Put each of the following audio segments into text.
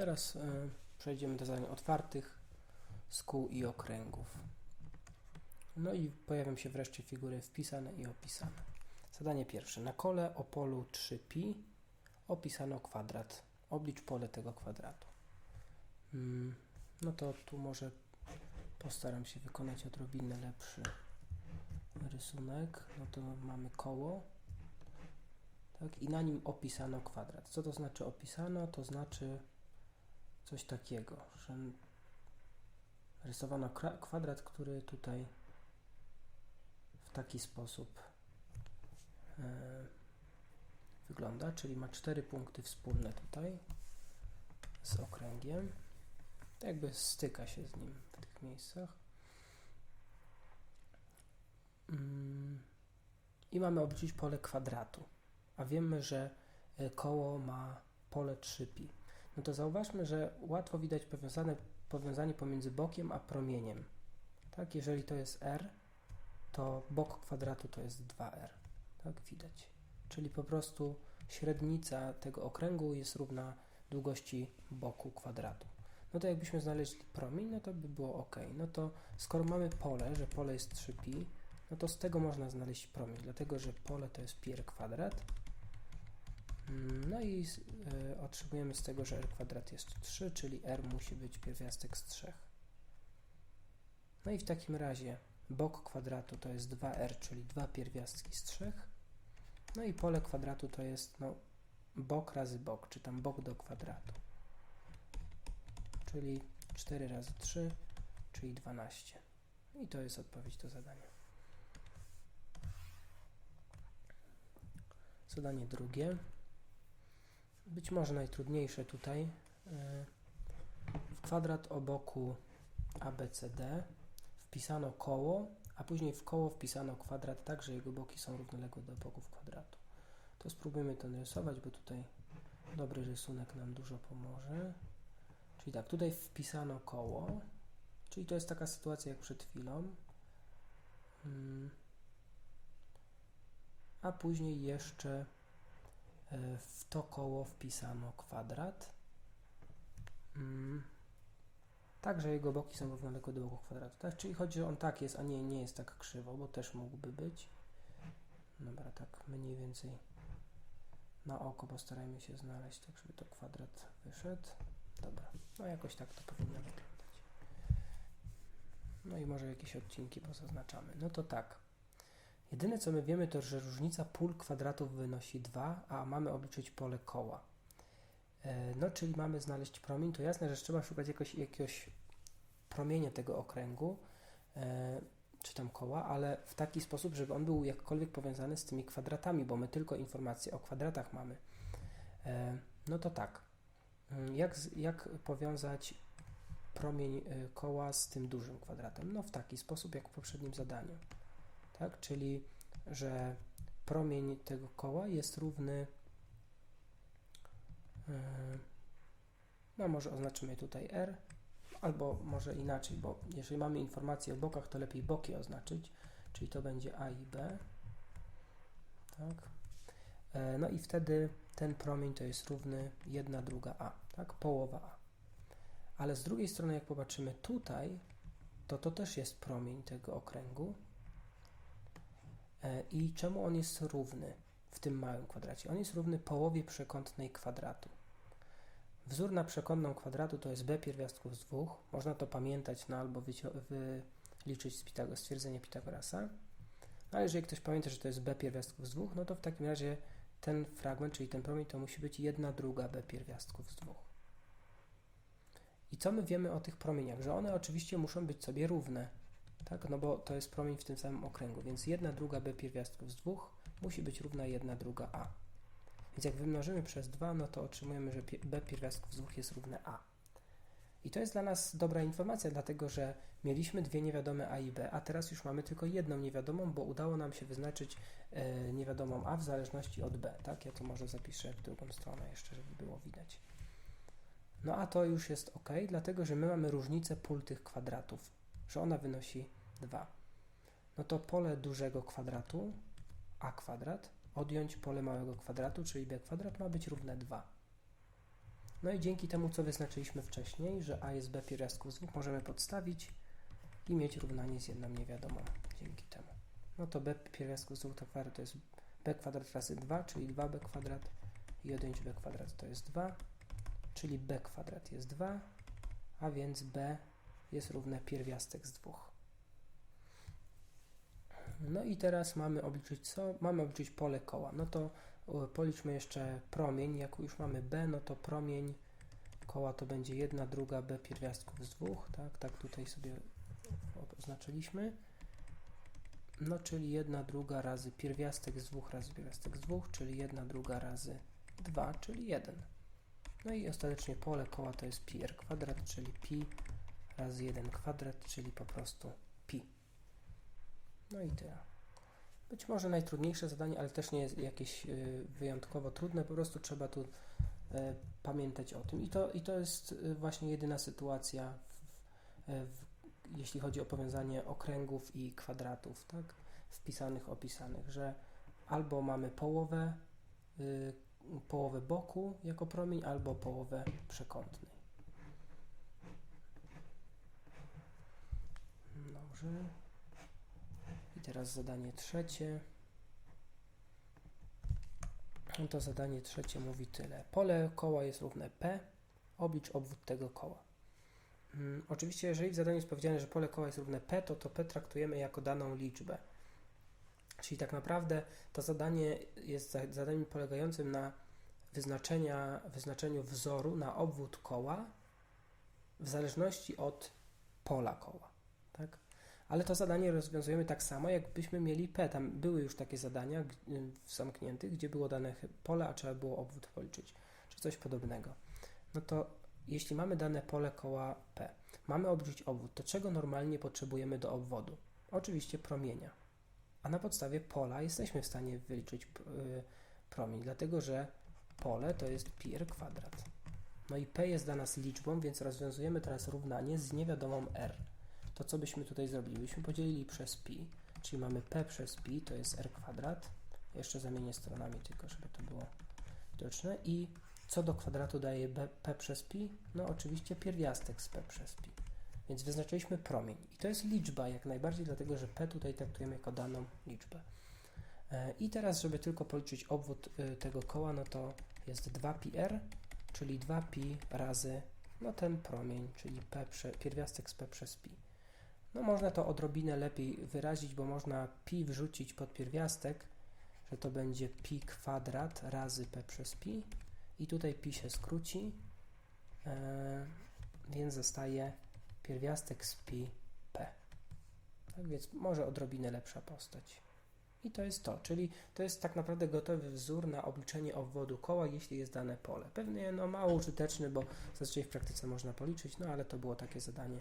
Teraz e, przejdziemy do zadań otwartych z kół i okręgów. No i pojawią się wreszcie figury wpisane i opisane. Zadanie pierwsze. Na kole o polu 3pi opisano kwadrat. Oblicz pole tego kwadratu. Mm, No to tu może postaram się wykonać odrobinę lepszy rysunek. No to mamy koło. Tak, i na nim opisano kwadrat. Co to znaczy opisano? To znaczy coś takiego, że rysowano kwadrat, który tutaj w taki sposób e, wygląda, czyli ma cztery punkty wspólne tutaj z okręgiem. Tak jakby styka się z nim w tych miejscach. Mm, I mamy obliczyć pole kwadratu, a wiemy, że e, koło ma pole 3pi. No to zauważmy, że łatwo widać powiązane, powiązanie pomiędzy bokiem a promieniem. Tak, jeżeli to jest r, to bok kwadratu to jest 2r. Tak, widać. Czyli po prostu średnica tego okręgu jest równa długości boku kwadratu. No to jakbyśmy znaleźli promień, no to by było ok. No to skoro mamy pole, że pole jest 3pi, no to z tego można znaleźć promień, dlatego że pole to jest pier kwadrat. No i y, otrzymujemy z tego, że r kwadrat jest 3, czyli r musi być pierwiastek z 3. No i w takim razie bok kwadratu to jest 2r, czyli 2 pierwiastki z 3. No i pole kwadratu to jest no, bok razy bok, czy tam bok do kwadratu. Czyli 4 razy 3, czyli 12. I to jest odpowiedź do zadania. Zadanie drugie. Być może najtrudniejsze tutaj. E, W kwadrat o boku ABCD wpisano koło, a później w koło wpisano kwadrat tak, że jego boki są równoległe do boków kwadratu. To spróbujmy to narysować, bo tutaj dobry rysunek nam dużo pomoże. Czyli tak, tutaj wpisano koło, czyli to jest taka sytuacja jak przed chwilą. Mm. A później jeszcze w to koło wpisano kwadrat. Mm. Tak, że jego boki są równoległe do boków kwadratu. Tak? Czyli chodzi, że on tak jest, a nie, nie jest tak krzywo, bo też mógłby być. Dobra, tak mniej więcej na oko postarajmy się znaleźć, tak żeby to kwadrat wyszedł. Dobra, no jakoś tak to powinno wyglądać. No i może jakieś odcinki pozaznaczamy. No to tak. Jedyne co my wiemy to, że różnica pól kwadratów wynosi 2, a mamy obliczyć pole koła. E, No, czyli mamy znaleźć promień, to jasne, że trzeba szukać jakoś, jakiegoś promienia tego okręgu, e, czy tam koła, ale w taki sposób, żeby on był jakkolwiek powiązany z tymi kwadratami, bo my tylko informacje o kwadratach mamy. E, No to tak. Mm, Jak, jak powiązać promień koła z tym dużym kwadratem? No w taki sposób, jak w poprzednim zadaniu. Tak? Czyli, że promień tego koła jest równy y, no może oznaczymy tutaj R, albo może inaczej, bo jeżeli mamy informację o bokach, to lepiej boki oznaczyć, czyli to będzie A i B. Tak. E, No i wtedy ten promień to jest równy 1 druga A, tak? Połowa A. Ale z drugiej strony, jak popatrzymy tutaj, to to też jest promień tego okręgu. E, I czemu on jest równy w tym małym kwadracie? On jest równy połowie przekątnej kwadratu. Wzór na przekątną kwadratu to jest b pierwiastków z dwóch. Można to pamiętać, no albo wyliczyć z stwierdzenia Pitagorasa. No ale jeżeli ktoś pamięta, że to jest b pierwiastków z dwóch, no to w takim razie ten fragment, czyli ten promień, to musi być jedna druga b pierwiastków z dwóch. I co my wiemy o tych promieniach? Że one oczywiście muszą być sobie równe, tak? No bo to jest promień w tym samym okręgu, więc jedna druga b pierwiastków z dwóch musi być równa jedna druga a. Więc jak wymnożymy przez 2, no to otrzymujemy, że b pierwiastków z dwóch jest równe a. I to jest dla nas dobra informacja, dlatego że mieliśmy dwie niewiadome a i b, a teraz już mamy tylko jedną niewiadomą, bo udało nam się wyznaczyć e, niewiadomą a w zależności od b, tak? Ja to może zapiszę w drugą stronę jeszcze, żeby było widać. No a to już jest ok, dlatego że my mamy różnicę pól tych kwadratów, że ona wynosi 2. No to pole dużego kwadratu, a kwadrat, odjąć pole małego kwadratu, czyli b kwadrat ma być równe 2. No i dzięki temu, co wyznaczyliśmy wcześniej, że a jest b pierwiastków z dwóch, możemy podstawić i mieć równanie z jedną niewiadomą dzięki temu. No to b pierwiastków z dwóch to kwadrat to jest b kwadrat razy 2, czyli 2b kwadrat i odjąć b kwadrat to jest 2, czyli b kwadrat jest 2, a więc b jest równe pierwiastek z dwóch. No i teraz mamy obliczyć co? Mamy obliczyć pole koła. No to e, policzmy jeszcze promień. Jak już mamy b, no to promień koła to będzie 1 druga b pierwiastków z dwóch, tak? Tak tutaj sobie oznaczyliśmy. No czyli 1 druga razy pierwiastek z dwóch razy pierwiastek z dwóch, czyli 1 druga razy 2, czyli 1. No i ostatecznie pole koła to jest pi r kwadrat, czyli pi razy 1 kwadrat, czyli po prostu. No i tyle. Być może najtrudniejsze zadanie, ale też nie jest jakieś y, wyjątkowo trudne, po prostu trzeba tu y, pamiętać o tym. I to, i to jest y, właśnie jedyna sytuacja, w, w, jeśli chodzi o powiązanie okręgów i kwadratów, tak? Wpisanych, opisanych, że albo mamy połowę, połowę boku jako promień, albo połowę przekątnej. Dobrze. Teraz zadanie trzecie. To zadanie trzecie mówi tyle. Pole koła jest równe P. Oblicz obwód tego koła. Hmm, oczywiście, jeżeli w zadaniu jest powiedziane, że pole koła jest równe P, to to P traktujemy jako daną liczbę. Czyli tak naprawdę to zadanie jest zadaniem polegającym na wyznaczenia, wyznaczeniu wzoru na obwód koła w zależności od pola koła. Ale to zadanie rozwiązujemy tak samo, jakbyśmy mieli P. Tam były już takie zadania zamkniętych, gdzie było dane pole, a trzeba było obwód policzyć, czy coś podobnego. No to jeśli mamy dane pole koła P, mamy obliczyć obwód, to czego normalnie potrzebujemy do obwodu? Oczywiście promienia. A na podstawie pola jesteśmy w stanie wyliczyć yy, promień, dlatego że pole to jest r kwadrat. No i P jest dla nas liczbą, więc rozwiązujemy teraz równanie z niewiadomą R to co byśmy tutaj zrobili? Byśmy podzielili przez pi, czyli mamy p przez pi, to jest r kwadrat. Jeszcze zamienię stronami tylko, żeby to było widoczne. I co do kwadratu daje b, p przez pi? No oczywiście pierwiastek z p przez pi. Więc wyznaczyliśmy promień. I to jest liczba jak najbardziej, dlatego że p tutaj traktujemy jako daną liczbę. E, I teraz, żeby tylko policzyć obwód y, tego koła, no to jest 2πr, czyli 2pi razy no ten promień, czyli p prze, pierwiastek z p przez pi. No można to odrobinę lepiej wyrazić, bo można pi wrzucić pod pierwiastek, że to będzie pi kwadrat razy p przez pi i tutaj pi się skróci, e, więc zostaje pierwiastek z pi p. Tak więc może odrobinę lepsza postać. I to jest to, czyli to jest tak naprawdę gotowy wzór na obliczenie obwodu koła, jeśli jest dane pole. Pewnie no, mało użyteczny, bo zazwyczaj w praktyce można policzyć, no ale to było takie zadanie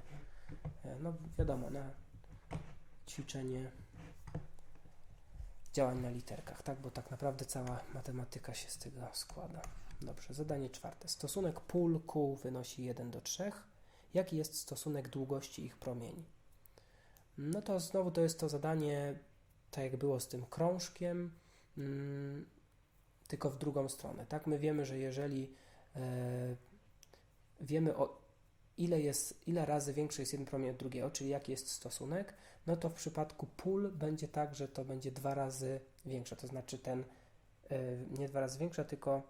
E, no wiadomo, na ćwiczenie działań na literkach, tak? Bo tak naprawdę cała matematyka się z tego składa. Dobrze, zadanie czwarte. Stosunek pól kół wynosi 1 do 3. Jaki jest stosunek długości ich promieni? No to znowu to jest to zadanie, tak jak było z tym krążkiem, mm, tylko w drugą stronę, tak? My wiemy, że jeżeli e, wiemy o ile, jest, ile razy większy jest jeden promień od drugiego, czyli jaki jest stosunek, no to w przypadku pól będzie tak, że to będzie dwa razy większe, to znaczy ten yy, nie dwa razy większa, tylko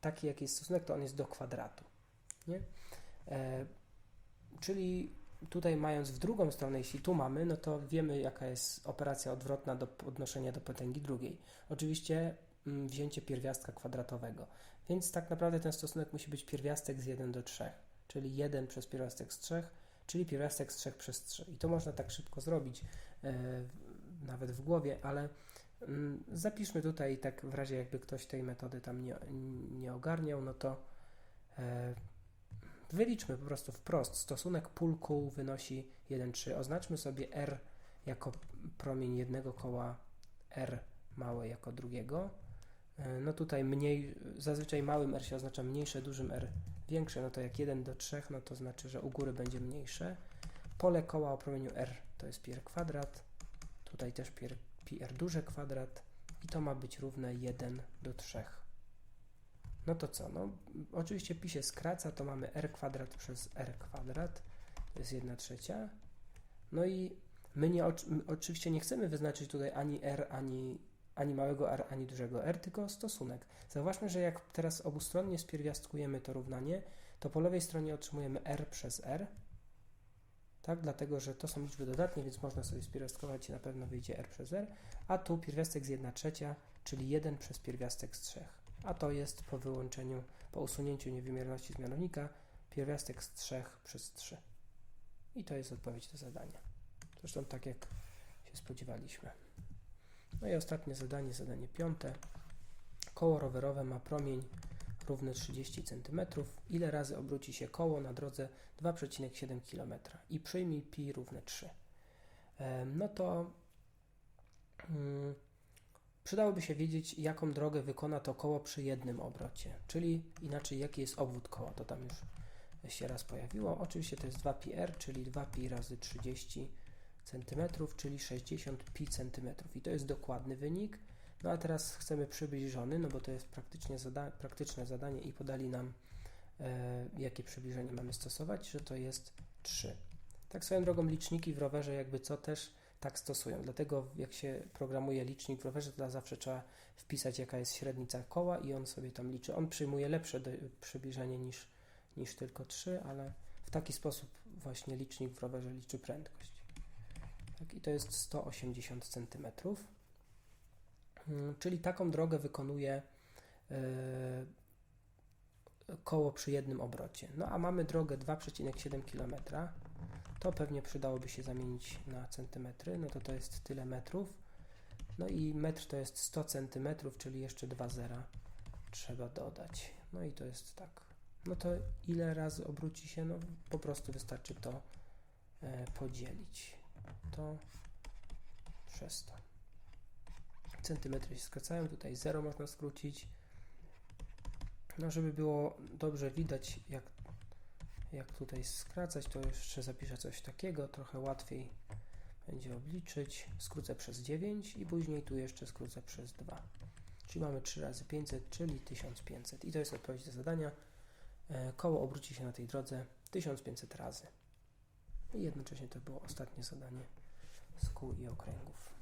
taki jaki jest stosunek, to on jest do kwadratu. Nie? Yy, czyli tutaj mając w drugą stronę, jeśli tu mamy, no to wiemy jaka jest operacja odwrotna do podnoszenia do potęgi drugiej. Oczywiście mm, wzięcie pierwiastka kwadratowego. Więc tak naprawdę ten stosunek musi być pierwiastek z 1 do 3 czyli 1 przez pierwiastek z 3, czyli pierwiastek z 3 przez 3. I to można tak szybko zrobić, e, nawet w głowie, ale mm, zapiszmy tutaj, tak w razie jakby ktoś tej metody tam nie, nie ogarniał, no to e, wyliczmy po prostu wprost. Stosunek pól kół wynosi 1,3. Oznaczmy sobie R jako promień jednego koła, R małe jako drugiego. E, no tutaj mniej, zazwyczaj małym R się oznacza mniejsze, dużym R większe, no to jak 1 do 3, no to znaczy, że u góry będzie mniejsze. Pole koła o promieniu R to jest pi r kwadrat, tutaj też pi r, pi r duże kwadrat i to ma być równe 1 do 3. No to co? No, oczywiście pi się skraca, to mamy r kwadrat przez r kwadrat, to jest 1 trzecia. No i my nie, my oczywiście nie chcemy wyznaczyć tutaj ani r, ani, ani małego r, ani dużego r, tylko stosunek. Zauważmy, że jak teraz obustronnie spierwiastkujemy to równanie, to po lewej stronie otrzymujemy r przez r, tak, dlatego, że to są liczby dodatnie, więc można sobie spierwiastkować i na pewno wyjdzie r przez r, a tu pierwiastek z 1 trzecia, czyli 1 przez pierwiastek z 3 a to jest po wyłączeniu, po usunięciu niewymierności z mianownika pierwiastek z 3 przez 3. I to jest odpowiedź do zadania. Zresztą tak jak się spodziewaliśmy. No i ostatnie zadanie, zadanie piąte. Koło rowerowe ma promień równy 30 cm. Ile razy obróci się koło na drodze 2,7 km i przyjmij pi równe 3. No to hmm, Przydałoby się wiedzieć, jaką drogę wykona to koło przy jednym obrocie, czyli inaczej, jaki jest obwód koła. To tam już się raz pojawiło. Oczywiście to jest 2πr, czyli 2pi razy 30 cm, czyli 60 pi cm. I to jest dokładny wynik. No a teraz chcemy przybliżony, no bo to jest praktycznie zada praktyczne zadanie i podali nam, e, jakie przybliżenie mamy stosować, że to jest 3. Tak swoją drogą liczniki w rowerze jakby co też tak stosują. Dlatego jak się programuje licznik w rowerze, to zawsze trzeba wpisać jaka jest średnica koła i on sobie tam liczy. On przyjmuje lepsze przybliżenie niż, niż tylko 3, ale w taki sposób właśnie licznik w rowerze liczy prędkość. Tak, I to jest 180 cm. Hmm, czyli taką drogę wykonuje yy, koło przy jednym obrocie. No a mamy drogę 2,7 km to pewnie przydałoby się zamienić na centymetry, no to to jest tyle metrów. No i metr to jest 100 centymetrów, czyli jeszcze dwa zera trzeba dodać. No i to jest tak. No to ile razy obróci się? No po prostu wystarczy to e, podzielić. To przez to. Centymetry się skracają, tutaj 0 można skrócić. No żeby było dobrze widać, jak jak tutaj skracać, to jeszcze zapiszę coś takiego, trochę łatwiej będzie obliczyć. Skrócę przez 9 i później tu jeszcze skrócę przez 2. Czyli mamy 3 razy 500, czyli 1500. I to jest odpowiedź do zadania. E, koło obróci się na tej drodze 1500 razy. I jednocześnie to było ostatnie zadanie z kół i okręgów.